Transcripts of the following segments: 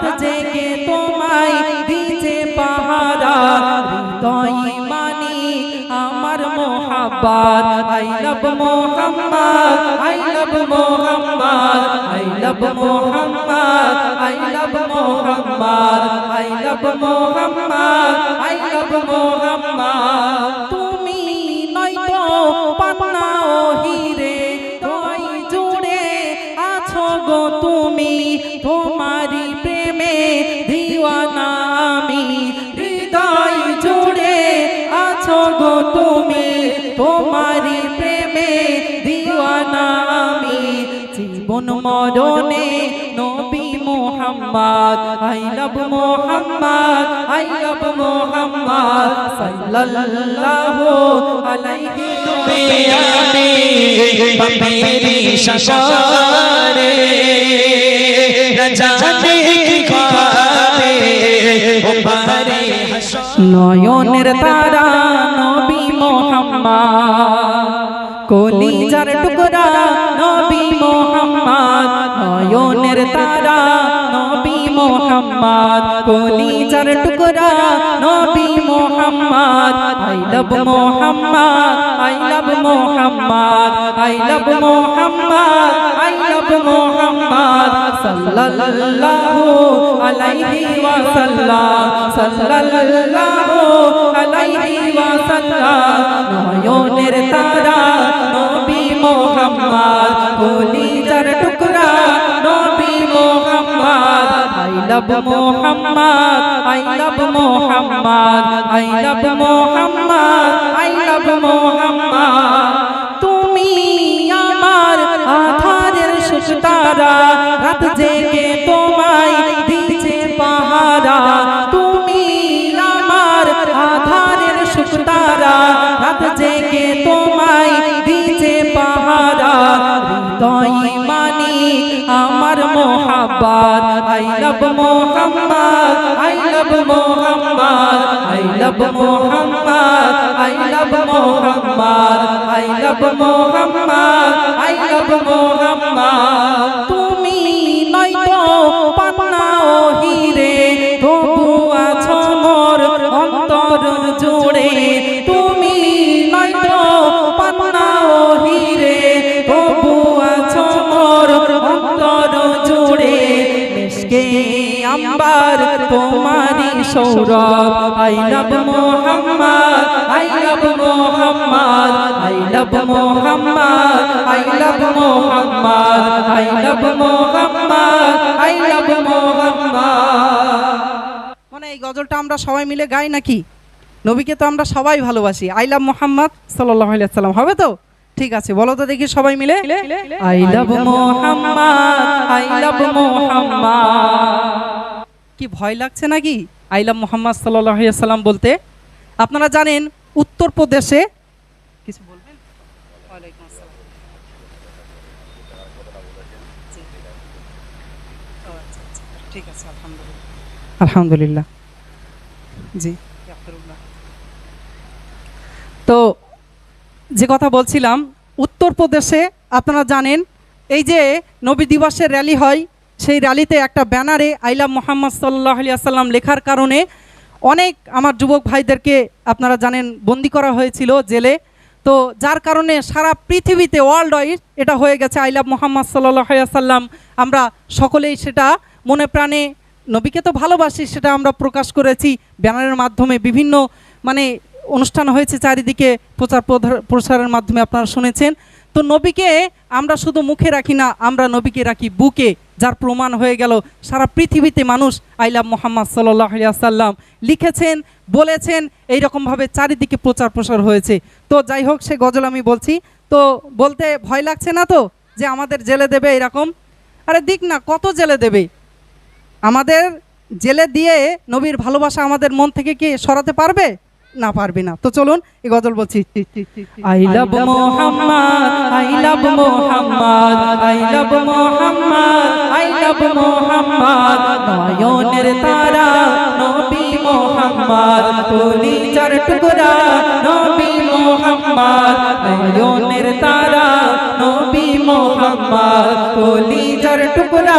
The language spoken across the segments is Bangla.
রাত জেগে তোমায় দিছে পাহারা, হৃদয় মানি আমার মোহাব্বত। I love Mohammad, I love Mohammad, I love Mohammad, I love Mohammad, I love Mohammad, I love Mohammad. জীবন মরণে নবী Mohammad I love Mohammad I love Mohammad, সাল্লাল্লাহু আলাইহি পিয়ামি পাপেরি শশারে জানে কি খাবে ও পারে নয়নের তারা নবী মোহাম্মদ, কলিজার টুকরা নয়নের তারা নবী মোহাম্মদ কলিজার টুকরা নবী Mohammad I love Mohammad I love Mohammad I love Mohammad I love Mohammad সাল্লাল্লাহু আলাইহি ওয়াসাল্লাম সাল্লাল্লাহু আলাইহি ওয়াসাল্লাম নয়নের তারা নবী Mohammad love Mohammad I love Mohammad I love Mohammad I love Mohammad. তুমি আমার আধারের সুস্তারা রাত জেগে তোমায় দিছে পাহারা। তুমি আমার আধারের সুস্তারা রাত জেগে তোমায় দিছে পাহারা। হৃদয় মোহাব্বত I love Mohammad I love Mohammad I love Mohammad I love Mohammad I love Mohammad I love Mohammad. তুমি নয়তো পান্না ও আম্বার তোমারি Sourav. I love Mohammad I love Mohammad I love Mohammad I love Mohammad I love Mohammad I love Mohammad. মানে এই গজলটা আমরা সবাই মিলে গাই নাকি? নবীকে তো আমরা সবাই ভালোবাসি। আই লাভ মোহাম্মদ সাল্লাল্লাহু আলাইহি সাল্লাম হবে তো? ঠিক আছে বলো তো দেখি সবাই মিলে। I love Mohammad I love Mohammad. কি ভয় লাগছে নাকি? আই লাভ মোহাম্মদ সাল্লাম বলতে আপনারা জানেন উত্তরপ্রদেশে কিছু বলবেন? আচ্ছা, আচ্ছা। ঠিক আছে আলহামদুলিল্লাহ। আলহামদুলিল্লাহ। জি তো যে কথা বলছিলাম উত্তরপ্রদেশে আপনারা জানেন এই যে নবী দিবসের র্যালি হয় সেই র্যালিতে একটা ব্যানারে আইলাম মোহাম্মদ সাল্লাহ আসাল্লাম লেখার কারণে অনেক আমার যুবক ভাইদেরকে আপনারা জানেন বন্দি করা হয়েছিল জেলে। তো যার কারণে সারা পৃথিবীতে ওয়ার্ল্ড ওয়াইড এটা হয়ে গেছে আইলাভ মোহাম্মদ সাল্লাম আমরা সকলেই সেটা মনে প্রাণে, নবীকে তো ভালোবাসি সেটা আমরা প্রকাশ করেছি। ব্যানারের মাধ্যমে বিভিন্ন মানে অনুষ্ঠান হয়েছে চারিদিকে প্রচার প্রসারের মাধ্যমে আপনারা শুনেছেন। তো নবীকে আমরা শুধু মুখে রাখি না, আমরা নবীকে রাখি বুকে, যার প্রমাণ হয়ে গেল। সারা পৃথিবীতে মানুষ আইলাম মোহাম্মদ সাল্লাম লিখেছেন, বলেছেন এই রকমভাবে চারিদিকে প্রচার প্রসার হয়েছে। তো যাই হোক, সে গজল আমি বলছি। তো বলতে ভয় লাগছে না তো যে আমাদের জেলে দেবে এরকম? আরে দিক না, কত জেলে দেবে? আমাদের জেলে দিয়ে নবীর ভালোবাসা আমাদের মন থেকে কি সরাতে পারবে? না পারবে না। তো চলুন এই গজল বলছি। I love Mohammad, I love Mohammad, I love Mohammad, I love Mohammad. নয়নের তারা, নবী মোহাম্মদ, তুলি চার টুকরা, নবী মোহাম্মদ। নয়নের তারা, নবী মোহাম্মদ, তুলি চার টুকরা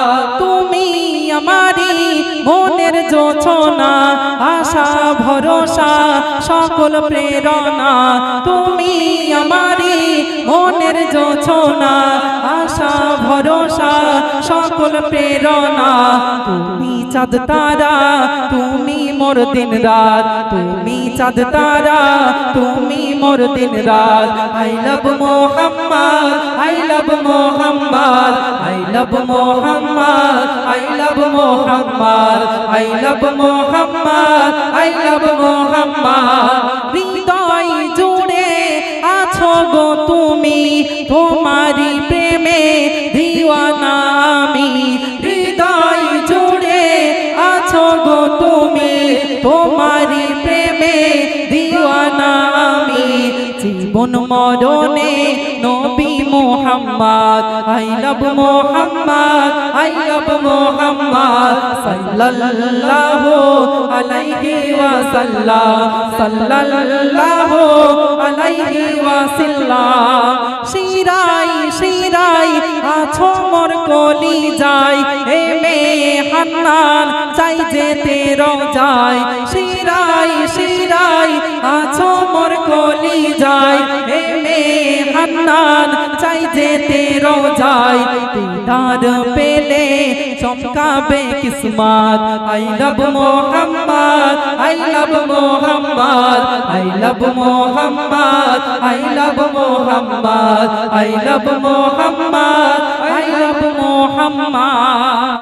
আমারি মনের জোছনা আশা, ভরসা, সকল প্রেরণা। তুমি আমারি মনের জোছনা আশা, ভরসা, সকল প্রেরণা। তুমি চাঁদ তারা, তুমি মোর দিন রাত। তুমি চাঁদ তারা, তুমি মোর দিন রাত। I love Mohammad, I love Mohammad, I love Mohammad. I love Mohammad I love Mohammad, হৃদয় জুড়ে আছো গো তুমি তোমারি প্রেমে দিওয়ানা আমি। হৃদয় জুড়ে আছো গো তুমি তোমারি প্রেমে দিওয়ানা আমি। জীবন মরণে নবী Mohammad I love Mohammad I love Mohammad, সাল্লাল্লাহু আলাইহি ওয়াসাল্লাম, সাল্লাল্লাহু আলাইহি ওয়াসাল্লাম। শিরাই শিরাই আছো মোর কলি যাই হে মে হান্নান, চাই যেতে রোজাই শিরাই শিরাই আছো মোর কলি যাই হে মে হান্নান যেতে রোজাই দিদার পেলে চমকাবে কিসমত। I love Mohammad, I love Mohammad, I love Mohammad, I love Mohammad, I love Mohammad, I love Mohammad.